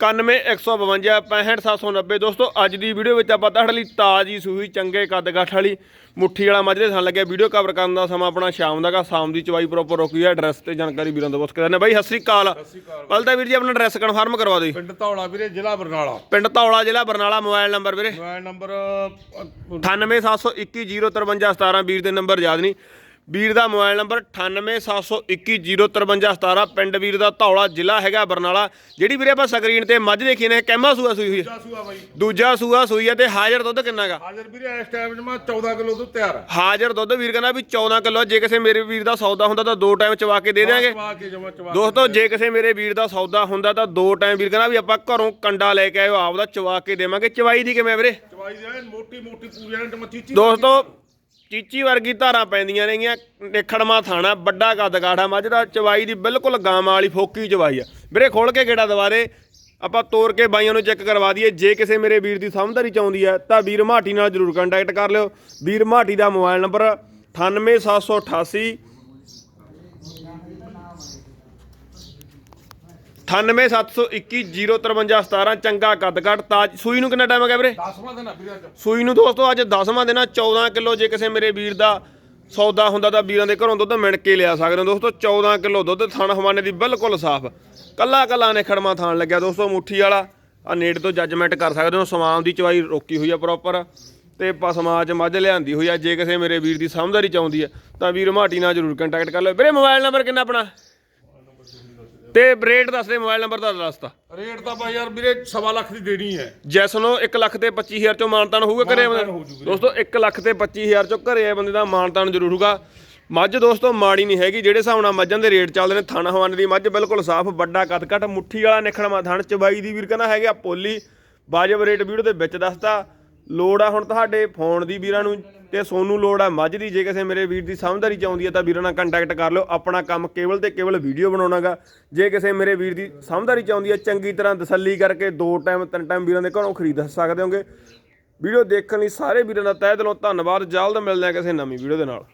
9115 65790 ਦੋਸਤੋ ਅੱਜ ਦੀ ਵੀਡੀਓ ਵਿੱਚ ਆਪਾਂ ਤੁਹਾਡੇ ਲਈ ਤਾਜ਼ੀ ਸੂਈ ਚੰਗੇ ਕੱਦ ਗੱਠ ਵਾਲੀ ਮੁੱਠੀ ਵਾਲਾ ਮੱਝ ਦੇ ਥਣ ਲੱਗਿਆ ਵੀਡੀਓ ਕਵਰ ਕਰਨ ਦਾ ਸਮਾਂ ਆਪਣਾ ਸ਼ਾਮ ਦਾ ਗਾ। ਸ਼ਾਮ ਦੀ ਚਵਾਈ ਪ੍ਰੋਪਰ ਰੋਕੀ ਹੈ। ਐਡਰੈਸ ਤੇ ਜਾਣਕਾਰੀ ਵੀਰਾਂ ਤੋਂ ਪੁੱਛ ਕੇ ਦਿੰਦੇ ਬਾਈ ਸਤਿ ਸ੍ਰੀ ਅਕਾਲ। ਵੀਰ ਜੀ ਆਪਣਾ ਐਡਰੈਸ ਕਨਫਰਮ ਕਰਵਾ ਦਿਓ। ਪਿੰਡ ਧੌਲਾ ਵੀਰੇ ਜ਼ਿਲ੍ਹਾ ਬਰਨਾਲਾ। ਪਿੰਡ ਧੌਲਾ ਜ਼ਿਲ੍ਹਾ ਬਰਨਾਲਾ ਮੋਬਾਈਲ ਨੰਬਰ ਵੀਰੇ। ਮੋਬਾਈਲ ਨੰਬਰ 9872105317 ਵੀਰ ਦੇ ਨੰਬਰ ਯਾਦ ਨਹੀਂ। ਵੀਰ ਦਾ ਮੋਬਾਈਲ ਨੰਬਰ 9872105317 ਪਿੰਡ ਵੀਰ ਦਾ ਧੌਲਾ ਜ਼ਿਲ੍ਹਾ ਹੈਗਾ ਬਰਨਾਲਾ। ਜਿਹੜੀ ਵੀਰੇ ਆਪਾਂ ਸਕਰੀਨ ਤੇ ਮੱਝ ਦੇਖੀ ਨੇ ਕੈਮਾ ਸੂਆ ਸੂਈ ਹੋਈ ਹੈ? ਸੂਆ ਬਾਈ। ਦੂਜਾ ਸੂਆ ਸੂਈ ਹੈ ਤੇ ਹਾਜ਼ਰ ਦੁੱਧ ਕਿੰਨਾਗਾ ਹਾਜ਼ਰ ਵੀਰੇ ਇਸ ਟਾਈਮ ਜਮਾ 14 ਕਿਲੋ ਤੋਂ ਤਿਆਰ ਹੈ ਹਾਜ਼ਰ ਦੁੱਧ ਵੀਰ ਕਹਿੰਦਾ ਵੀ 14 ਕਿਲੋ ਜੇ ਕਿਸੇ ਮੇਰੇ ਵੀਰ ਦਾ ਸੌਦਾ ਹੁੰਦਾ ਤਾਂ ਦੋ ਟਾਈਮ ਚਵਾ ਕੇ ਦੇ ਦਿਆਂਗੇ। ਚਵਾ ਕੇ ਜਮਾ ਚਵਾ ਦੋਸਤੋ ਜੇ ਕਿਸੇ ਮੇਰੇ ਵੀਰ ਦਾ ਸੌਦਾ ਹੁੰਦਾ ਤਾਂ ਦੋ ਟਾਈਮ ਵੀਰ ਕਹਿੰਦਾ ਵੀ ਆਪਾਂ ਘਰੋਂ ਕੰਡਾ ਲੈ ਕੇ ਆਇਓ ਆਪਦਾ ਚਵਾ ਕੇ ਦੇਵਾਂਗੇ। ਚਵਾਈ ਦੀ ਕਿਵੇਂ ਵੀਰੇ? ਚਵਾਈ ਜਾਏ ਮੋਟੀ ਮੋਟੀ ਨੇ ਜਮਾ ਚੀਚੀ ਦੋਸਤੋ ਚੀਚੀ ਵਰਗੀ ਧਾਰਾਂ ਪੈਂਦੀਆਂ ਨੇਗੀਆਂ ਨਿਖੜਮਾ ਥਾਣਾ, ਵੱਡਾ ਕੱਦ ਗਾਠਾ ਮੱਝ ਦਾ ਚਵਾਈ ਦੀ ਬਿਲਕੁਲ ਗਾਂ ਵਾਲੀ ਫੋਕੀ ਚਵਾਈ ਆ। ਵੀਰੇ ਖੋਲ ਕੇ ਗੇੜਾ ਦੁਬਾਰੇ ਆਪਾਂ ਤੋਰ ਕੇ ਬਾਈਆਂ ਨੂੰ ਚੈੱਕ ਕਰਵਾ ਦਈਏ, ਜੇ ਕਿਸੇ ਮੇਰੇ ਵੀਰ ਦੀ ਸਮਝਦਾਰੀ ਆਉਂਦੀ ਹੈ ਤਾਂ ਵੀਰ ਮਾਟੀ ਨਾਲ ਜਰੂਰ ਕੰਟੈਕਟ ਕਰ ਲਿਓ। ਵੀਰ ਮਾਟੀ ਦਾ ਮੋਬਾਈਲ ਨੰਬਰ 98788 9872105317 ਚੰਗਾ ਕੱਦ ਕੱਟ ਤਾਜ ਸੂਈ ਨੂੰ ਕਿੰਨਾ ਟਾਈਮ ਹੋ ਗਿਆ ਵੀਰੇ? 10ਵਾਂ ਦਿਨ ਆ ਵੀਰੇ ਅੱਜ। ਸੂਈ ਨੂੰ ਦੋਸਤੋ ਅੱਜ 10ਵਾਂ ਦਿਨ ਆ 14 ਕਿਲੋ ਜੇ ਕਿਸੇ ਮੇਰੇ ਵੀਰ ਦਾ ਸੌਦਾ ਹੁੰਦਾ ਤਾਂ ਵੀਰਾਂ ਦੇ ਘਰੋਂ ਦੁੱਧ ਮਿਣ ਕੇ ਲਿਆ ਸਕਦੇ ਹੋ ਦੋਸਤੋ 14 ਕਿਲੋ ਦੁੱਧ ਥਣ ਹਵਾਨੇ ਦੀ ਬਿਲਕੁਲ ਸਾਫ਼। ਕੱਲਾ ਕੱਲਾ ਨੇ ਖੜਮਾ ਥਾਣ ਲੱਗਿਆ ਦੋਸਤੋ ਮੁੱਠੀ ਵਾਲਾ ਆ ਨੇੜ ਤੋਂ ਜੱਜਮੈਂਟ ਕਰ ਸਕਦੇ ਹੋ ਸਮਾਨ ਦੀ ਚਵਾਈ ਰੋਕੀ ਹੋਈ ਆ ਪ੍ਰੋਪਰ ਤੇ ਪਸਮਾ ਚ ਮੱਝ ਲਿਆਂਦੀ ਹੋਈ ਆ ਜੇ ਕਿਸੇ ਮੇਰੇ ਵੀਰ ਦੀ ਸਮਝਦਾਰੀ ਚਾਹੁੰਦੀ ਆ ਤਾਂ ਵੀਰ ਮਾਟੀ ਨਾਲ ਜਰੂਰ ਕੰਟੈਕਟ ਕਰ ਲਿਓ। ਵੀਰੇ ਮੋਬਾਈਲ ਨੰਬਰ ਕਿੰਨਾ ਆਪਣਾ? ਤੇ ਰੇਟ ਦੱਸ ਦੇ ਮੋਬਾਈਲ ਨੰਬਰ ਦਾ ਦੱਸਤਾ ਰੇਟ ਤਾਂ ਬਾਈ ਯਾਰ ਵੀਰੇ ਸਵਾ ਲੱਖ ਦੀ ਦੇਣੀ ਹੈ। ਜੈਸ ਨੂੰ 1 ਲੱਖ ਤੇ 25000 ਚੋਂ ਮਾਨਤਾਨ ਹੋਊਗਾ ਘਰੇ ਮਾਨਤਾਨ ਬੰਦੇ ਹੋ ਜੂਗਾ। ਦੋਸਤੋ 1 ਲੱਖ ਤੇ 25000 ਚੋਂ ਘਰੇ ਆਏ ਬੰਦੇ ਦਾ ਮਾਨਤਾਨ ਜ਼ਰੂਰ ਹੋਊਗਾ। ਮੱਝ ਦੋਸਤੋ ਮਾੜੀ ਨਹੀਂ ਹੈਗੀ ਜਿਹੜੇ ਹਿਸਾਬ ਨਾਲ ਮੱਝਾਂ ਦੇ ਰੇਟ ਚੱਲਦੇ ਨੇ ਥਣ ਹਵਾਨੇ ਦੀ ਮੱਝ ਬਿਲਕੁਲ ਸਾਫ਼ ਵੱਡਾ ਕੱਦ ਕੱਟ ਮੁੱਠੀ ਵਾਲਾ ਨਿਖੜਮਾ ਥਣ ਚਬਾਈ ਦੀ ਵੀਰ ਕਹਿੰਦਾ ਹੈਗਾ ਪੋਲੀ। ਵਾਜਬ ਰੇਟ ਵੀਡੀਓ ਦੇ ਵਿੱਚ ਦੱਸਤਾ। ਲੋੜ ਆ ਹੁਣ ਤੁਹਾਡੇ ਫੋਨ ਦੀ ਵੀਰਾਂ ਨੂੰ। ਤੇ ਸੋਨੂੰ ਲੋੜ ਆ ਮੱਝ ਦੀ, ਜੇ ਕਿਸੇ ਮੇਰੇ ਵੀਰ ਦੀ ਸਮਝਦਾਰੀ 'ਚ ਆਉਂਦੀ ਹੈ ਤਾਂ ਵੀਰਾਂ ਨਾਲ ਕੰਟੈਕਟ ਕਰ ਲਿਓ। ਆਪਣਾ ਕੰਮ ਕੇਵਲ ਤੇ ਕੇਵਲ ਵੀਡੀਓ ਬਣਾਉਣਾਗਾ। ਜੇ ਕਿਸੇ ਮੇਰੇ ਵੀਰ ਦੀ ਸਮਝਦਾਰੀ 'ਚ ਆਉਂਦੀ ਹੈ ਚੰਗੀ ਤਰ੍ਹਾਂ ਤਸੱਲੀ ਕਰਕੇ ਦੋ ਟਾਈਮ ਤਿੰਨ ਟਾਈਮ ਵੀਰਾਂ ਦੇ ਘਰੋਂ ਖਰੀਦ ਸਕਦੇ ਹੋਗੇ। ਵੀਡੀਓ ਦੇਖਣ ਲਈ ਸਾਰੇ ਵੀਰਾਂ ਦਾ ਤਹਿ ਦਿਲੋਂ ਧੰਨਵਾਦ। ਜਲਦ ਮਿਲਦੇ ਹਾਂ ਕਿਸੇ ਨਵੀਂ ਵੀਡੀਓ ਦੇ ਨਾਲ।